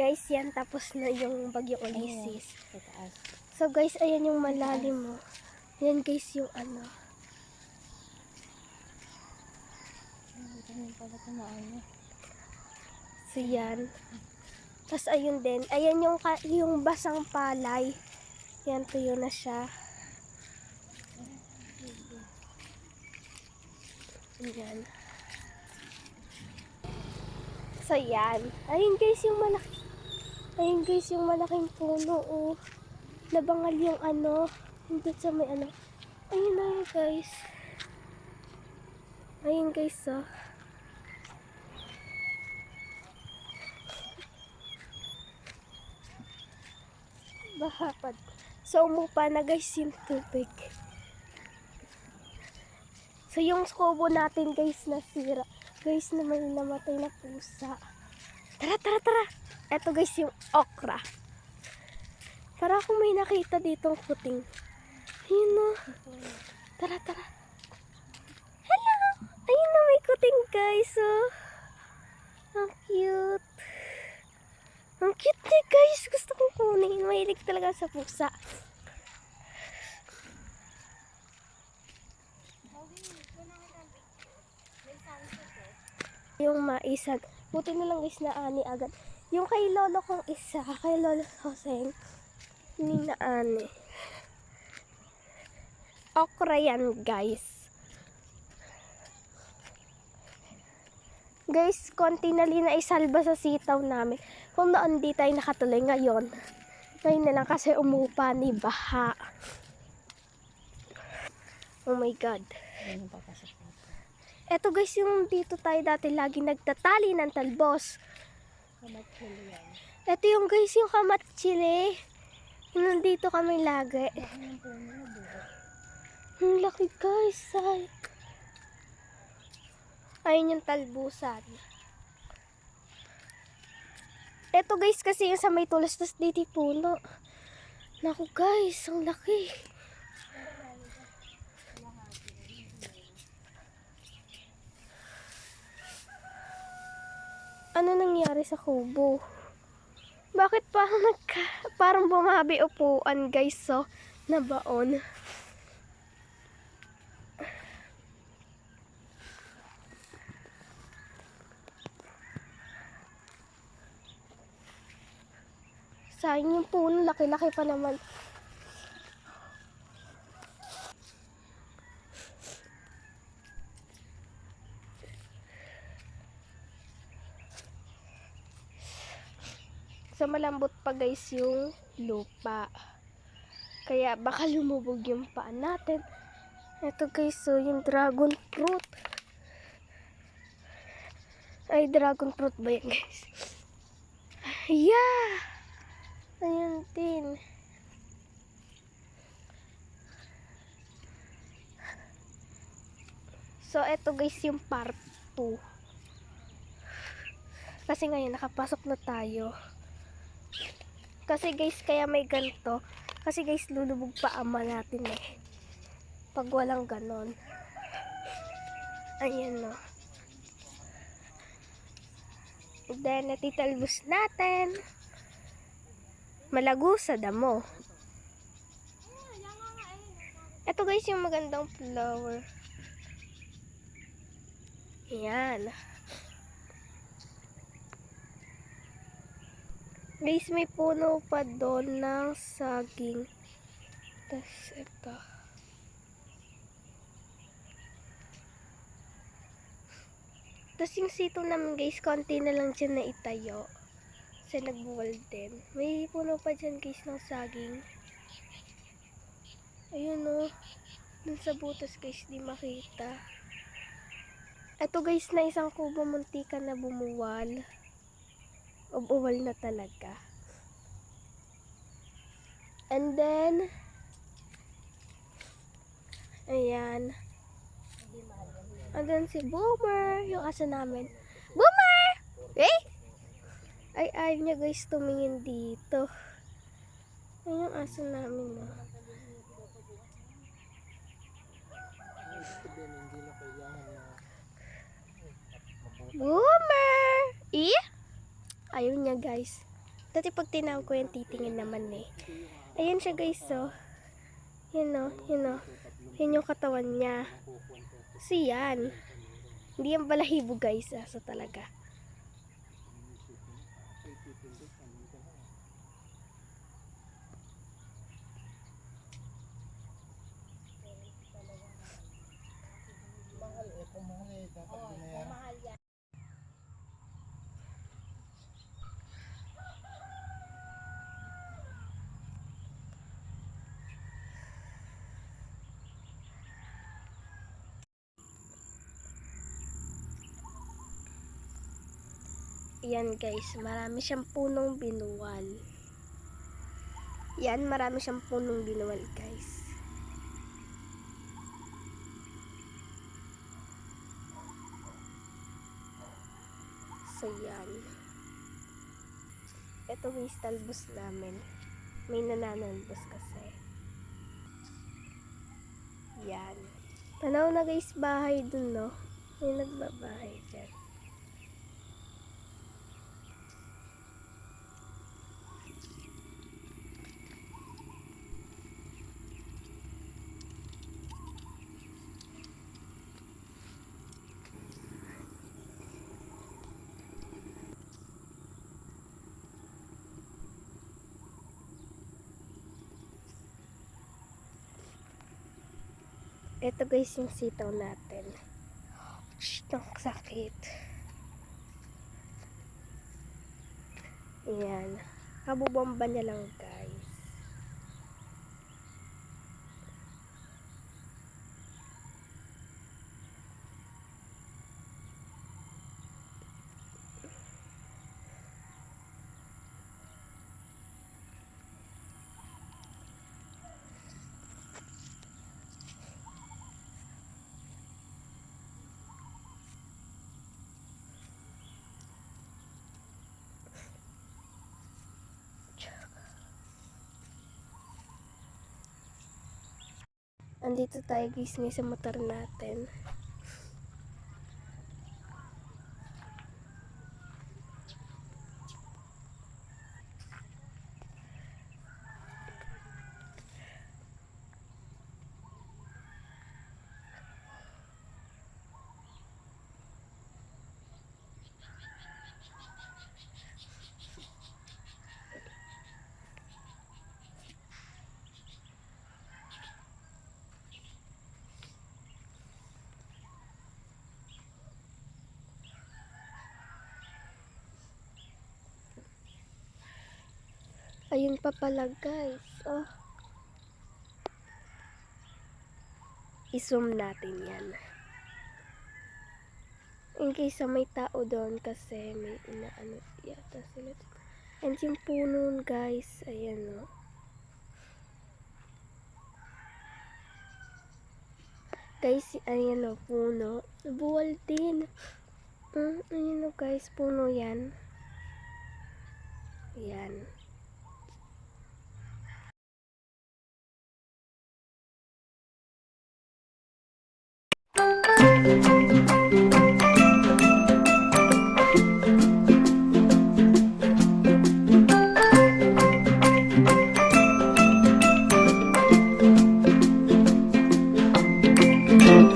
Guys, yan tapos na yung bagyong Ulysses. So guys, ayan yung malalim mo. Yan guys yung ano. So yan. Tapos ayun din. Ayan yung, yung basang palay. Yan, tuyo na siya. Yan. So yan. Ayun guys yung malaki. Ayun guys yung malaking puno. Oh. Nabangal yung ano. Hindi sa may ano. Ayun na guys. Ayun guys oh. Bahapad. So, umupa na guys yung tubig. So, yung skobo natin guys nasira. Guys, na may namatay na pusa. Tara, tara, tara. Eto guys yung okra. Para akong may nakita ditong puting. Ayun o. Tara, tara. Hello! Ayun na may kuting guys oh. Ang cute. Ang cute niya guys. Gusto kong kunin. Mahilig talaga sa pusa. Yung maisan. Buti na lang guys na ani agad. Yung kay lolo kong isa, kay lolo Hoseng, hindi na ani. Okra yan guys. Guys, konti na rin na sa sitaw namin. Kung noon di tayo nakatuloy ngayon. Ngayon na lang kasi umupa ni Baha. Oh my God. Eto guys, yung dito tayo dati lagi nagtatali ng talbos. Kamat chili yan. Eto yung guys, yung kamatsili. Yung nandito kami lagi. Ang laki guys, ay. Ayun yung talbusan. Eto guys, kasi yung sa may tulas, tas dito puno. Naku guys, ang laki. Ano nangyari sa kubo? Bakit parang nagka, parang bumabi upuan guys, so, na baon. Sayang yung puno, laki-laki pa naman. Sa malambot pa guys yung lupa. Kaya baka lumubog yung paan natin. Ito guys, so yung dragon fruit. Ay, dragon fruit ba yan guys? Yeah! Ayun din. So, eto guys yung part 2. Kasi ngayon, nakapasok na tayo. Kasi guys, kaya may ganito. Kasi guys, lulubog pa ama natin eh. Pag walang ganon. Ayan no. Then, natitalbos natin. Malago sa damo. Ito guys, yung magandang flower. Ayan. Guys, may puno pa doon ng saging. Tapos ito. Tapos yung sito namin guys, konti na lang dyan na itayo. Kasi nagbuwal din. May puno pa dyan guys ng saging. Ayun o. Dun sa butas guys, di makita. Ito guys, na isang kubo muntika na bumuwal. Ubuwal na talaga. And then, ayan. Andun si Boomer, yung aso namin. Boomer! Eh? Ay, ayaw niya guys tumingin dito. Ayun yung aso namin, no. Boomer! Eh? Ayaw niya guys. Dati pag tinawag ko yan, titingin naman eh. Ayan siya guys, oh. Yan oh, yan oh. Yan yung katawan niya. Si yan. Hindi yan balahibo guys, ah, so talaga. Yan guys, marami siyang punong binuwal. Yan, marami siyang punong binuwal guys. So yan. Ito guys, talbos namin. May nananalbos kasi. Yan. Tanaw na guys, bahay dun no. May nagbabahay dyan. Ito guys yung sitaw natin. Shh, ang sakit. Ayan. Kabubomba niya lang guys. Andito tayo guys ngayon sa motor natin. Ayun pa pala guys. Oh. I-zoom natin yan. In case may tao doon kasi may inaano yata sila. And yung puno guys, ayan o. Guys, ayan o, puno. Buwal din. Mm, ayan o guys, puno yan. Yan.